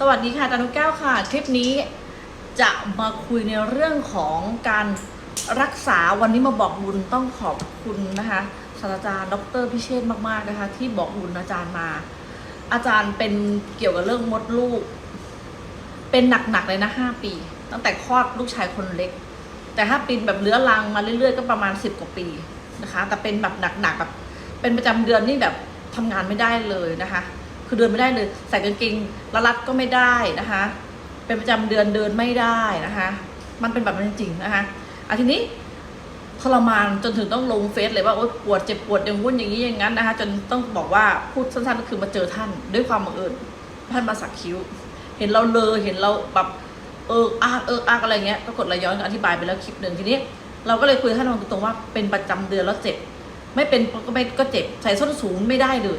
สวัสดีค่ะอานุแก้วค่ะ คลิปนี้จะมาคุยในเรื่องของการรักษาวันนี้มาบอกบุญต้องขอบคุณนะคะศาสตราจารย์ ดรพิเชษมากๆนะคะ ที่บอกบุญอาจารย์มา อาจารย์เป็นเกี่ยวกับเรื่องมดลูก เป็นหนักๆเลยนะห้าปี ตั้งแต่คลอดลูกชายคนเล็ก แต่ถ้าป็นแบบเลื้อรังมาเรื่อยๆ ก็ประมาณสิบกว่าปีนะคะ แต่เป็นแบบหนักๆแบบเป็นประจำเดือนนี่แบบทำงานไม่ได้เลยนะคะ คือเดินไม่ได้เลยใส่กางเกงละลัดก็ไม่ได้นะคะ เป็นประจำเดือนเดินไม่ได้นะคะ มันเป็นแบบนั้นจริงๆนะคะอาทีนี้ทรมานจนถึงต้องลงเฟซเลยว่าโอ๊ยปวดเจ็บปวดอย่างวุ่นอย่างนี้อย่างนั้นนะคะ จนต้องบอกว่าพูดสั้นๆก็คือมาเจอท่านด้วยความบังเอิญท่านมาสักคิ้ว เห็นเราเลอเห็นเราแบบเอออากเอออากอะไรเงี้ยปรากฏเราย้อนอธิบายไปแล้วคลิปหนึ่งทีนี้ เราก็เลยคุยกับท่านตรงๆว่าเป็นประจำเดือนแล้วเจ็บ ไม่เป็นก็ไม่ก็เจ็บใส่ส้นสูงไม่ได้เลย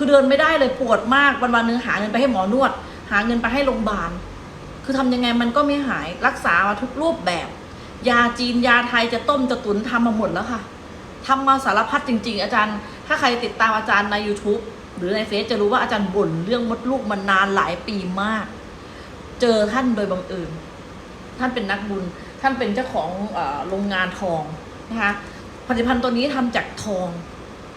คือเดินไม่ได้เลยปวดมากวันวันนึงหาเงินไปให้หมอนวด หาเงินไปให้โรงพยาบาล คือทำยังไงมันก็ไม่หายรักษามาทุกรูปแบบ ยาจีนยาไทยจะต้มจะตุนทำมาหมดแล้วค่ะทำมาสารพัดจริง ๆ อาจารย์ ถ้าใครติดตามอาจารย์ใน YouTube หรือในเฟซจะรู้ว่าอาจารย์บ่นเรื่องมดลูกมานานหลายปีมาก เจอท่านโดยบังเอิญท่านเป็นนักบุญ ท่านเป็นเจ้าของโรงงานทองนะคะผลิตภัณฑ์ตัวนี้ทำจากทอง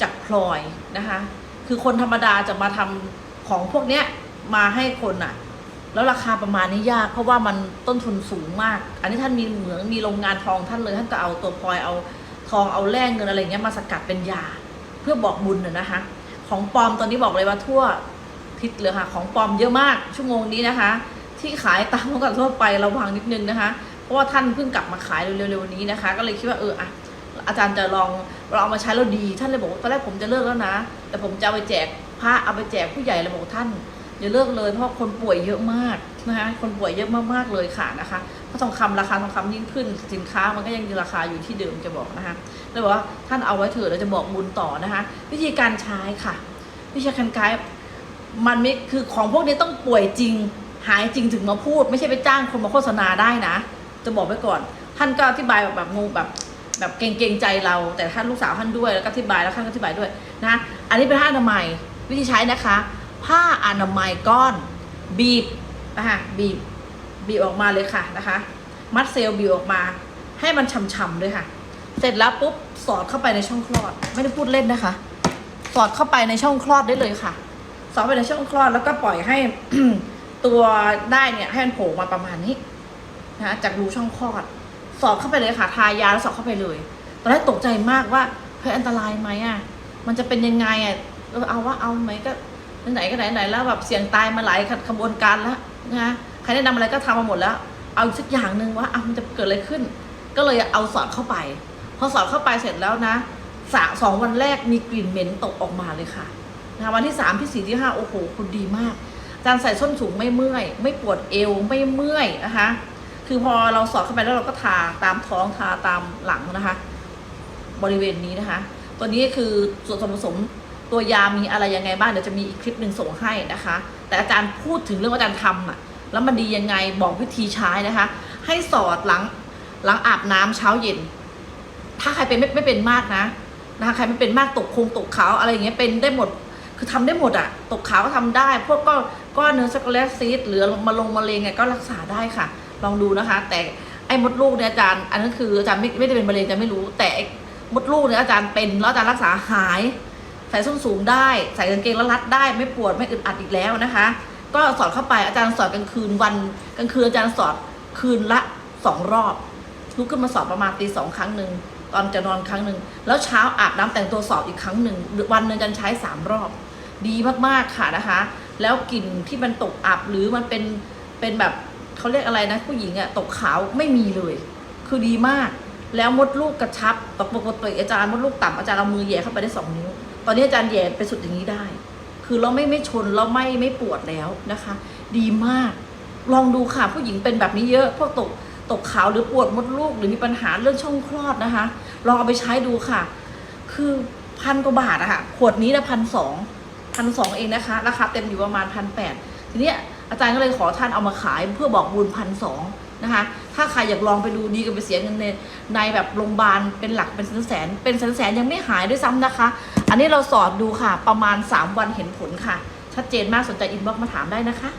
จากพลอยนะคะ คือคนธรรมดาจะมาทำของพวกเนี้ยมาให้คนอะแล้วราคาประมาณนี้ยาก เพราะว่ามันต้นทุนสูงมาก อันนี้ท่านมีเหมืองมีโรงงานทองท่านเลยท่านก็เอาตัวพลอยเอาทองเอาแร่เงินอะไรเงี้ยมาสกัดเป็นยา เพื่อบอกบุญน่ะนะคะ ของปลอมตอนนี้บอกเลยว่าทั่วทิศเลยค่ะ ของปลอมเยอะมากชั่วโมงนี้นะคะ ที่ขายตามตลาดทั่วไประวังนิดนึงนะคะ เพราะว่าท่านเพิ่งกลับมาขายเร็วๆนี้นะคะ ก็เลยคิดว่าเอออะ อาจารย์จะลองเราเอามาใช้แล้วดีท่านเลยบอกว่าตอนแรกผมจะเลิกแล้วนะ แต่ผมจะเอาไปแจกพระเอาไปแจกผู้ใหญ่เลยบอกท่านอย่าเลิกเลยเพราะคนป่วยเยอะมากนะคะคนป่วยเยอะมากๆเลยค่ะนะคะเพราะทองคำราคาทองคำยิ่งขึ้น สินค้ามันก็ยังราคาอยู่ที่เดิมจะบอกนะคะเลยบอกว่าท่านเอาไว้เถอะเราจะบอกบุญต่อนะคะ วิธีการใช้ค่ะ วิธีการใช้มันไม่คือของพวกนี้ต้องป่วยจริง หายจริงถึงมาพูด ไม่ใช่ไปจ้างคนมาโฆษณาได้นะ จะบอกไว้ก่อน ท่านก็อธิบายแบบแบบงงแบบ แบบเกรงๆใจเรา แต่ท่านลูกสาวท่านด้วยแล้วก็อธิบายแล้วท่านก็อธิบายด้วยนะอันนี้เป็นผ้าอนามัยวิธีใช้นะคะ ผ้าอนามัยก้อนบีบนะคะบีบบีบออกมาเลยค่ะนะคะ มัดเซลล์บีบออกมา ให้มันฉ่ำๆด้วยค่ะ เสร็จแล้วปุ๊บสอดเข้าไปในช่องคลอด ไม่ได้พูดเล่นนะคะ สอดเข้าไปในช่องคลอดได้เลยค่ะ สอดไปในช่องคลอดแล้วก็ปล่อยให้ตัวได้เนี่ยให้มันโผล่มาประมาณนี้นะะจากรูช่องคลอด สอดเข้าไปเลยค่ะ ทายาแล้วสอดเข้าไปเลย ตอนแรกตกใจมากว่าเฮ้ยอันตรายไหมอะ มันจะเป็นยังไงอะเออเอาว่าเอาไหมก็ไหนๆก็ไหนๆแล้วแบบเสี่ยงตายมาหลายขบวนการแล้วนะคะใครแนะนำอะไรก็ทำมาหมดแล้ว เอาอีกสักอย่างหนึ่งว่าอะมันจะเกิดอะไรขึ้น ก็เลยเอาสอดเข้าไป พอสอดเข้าไปเสร็จแล้วนะสะสองวันแรกมีกลิ่นเหม็นตกออกมาเลยค่ะนะคะวันที่สามที่สี่ที่ห้าโอ้โหคุณดีมากอาจารย์ใส่ส้นสูงไม่เมื่อย ไม่ปวดเอวไม่เมื่อยนะคะ คือพอเราสอดเข้าไปแล้วเราก็ทาตามท้องทาตามหลังนะคะ บริเวณนี้นะคะ ตัวนี้คือส่วนผสมตัวยามีอะไรยังไงบ้างเดี๋ยวจะมีอีกคลิปหนึ่งส่งให้นะคะ แต่อาจารย์พูดถึงเรื่องว่าอาจารย์ทำอะแล้วมันดียังไงบอกวิธีใช้นะคะ ให้สอดหลังหลังอาบน้ำเช้าเย็น ถ้าใครเป็นไม่ไม่เป็นมากนะนะคะใครไม่เป็นมากตกคงตกขาวอะไรอย่างเงี้ยเป็นได้หมดคือทำได้หมดอะตกขาวก็ทำได้ พวกก็ก้อนเนื้อช็อกโกแลตซีดหรือมาลงมะเร็งไงก็รักษาได้ค่ะ ลองดูนะคะ แต่ไอ้มดลูกเนี่ยอาจารย์ อันนั้นคืออาจารย์ไม่ไม่ได้เป็นมะเร็งจะไม่รู้ แต่ไอ้มดลูกเนี่ยอาจารย์เป็นแล้วอาจารย์รักษาหาย ใส่ส้นสูงได้ ใส่กางเกงแล้วรัดได้ ไม่ปวดไม่อึดอัดอีกแล้วนะคะ ก็สอดเข้าไปอาจารย์สอดกลางคืนวันกลางคืนอาจารย์สอดคืนละสองรอบลุกขึ้นมาสอบประมาณตีสองครั้งหนึ่งตอนจะนอนครั้งหนึ่งแล้วเช้าอาบน้ำแต่งตัวสอบอีกครั้งหนึ่งวันหนึ่งอาจารย์ใช้สามรอบ ดีมากๆค่ะนะคะ แล้วกลิ่นที่มันตกอับหรือมันเป็นเป็นแบบ เขาเรียกอะไรนะ ผู้หญิงอะตกขาวไม่มีเลย คือดีมาก แล้วมดลูกกระชับตกปกติอาจารย์มดลูกต่ำอาจารย์เอามือแย่เข้าไปได้สองนิ้ว ตอนนี้อาจารย์แย่ไปสุดอย่างนี้ได้ คือเราไม่ไม่ชนเราไม่ไม่ปวดแล้วนะคะ ดีมาก ลองดูค่ะผู้หญิงเป็นแบบนี้เยอะพวกตกตกขาวหรือปวดมดลูก หรือมีปัญหาเรื่องช่องคลอดนะคะลองเอาไปใช้ดูค่ะ คือพันกว่าบาทอะค่ะขวดนี้นะพันสองพันสองเองนะคะ ราคาเต็มอยู่ประมาณพันแปดทีเนี้ย อาจารย์ก็เลยขอท่านเอามาขายเพื่อบอกบุญพันสองนะคะ ถ้าใครอยากลองไปดูดีกันไปเสียเงินในในแบบโรงพยาบาลเป็นหลักเป็นแสนแสนเป็นแสนแสนยังไม่หายด้วยซ้ำนะคะ อันนี้เราสอดดูค่ะ ประมาณ 3 วันเห็นผลค่ะ ชัดเจนมากสนใจอินบ็อกมาถามได้นะคะ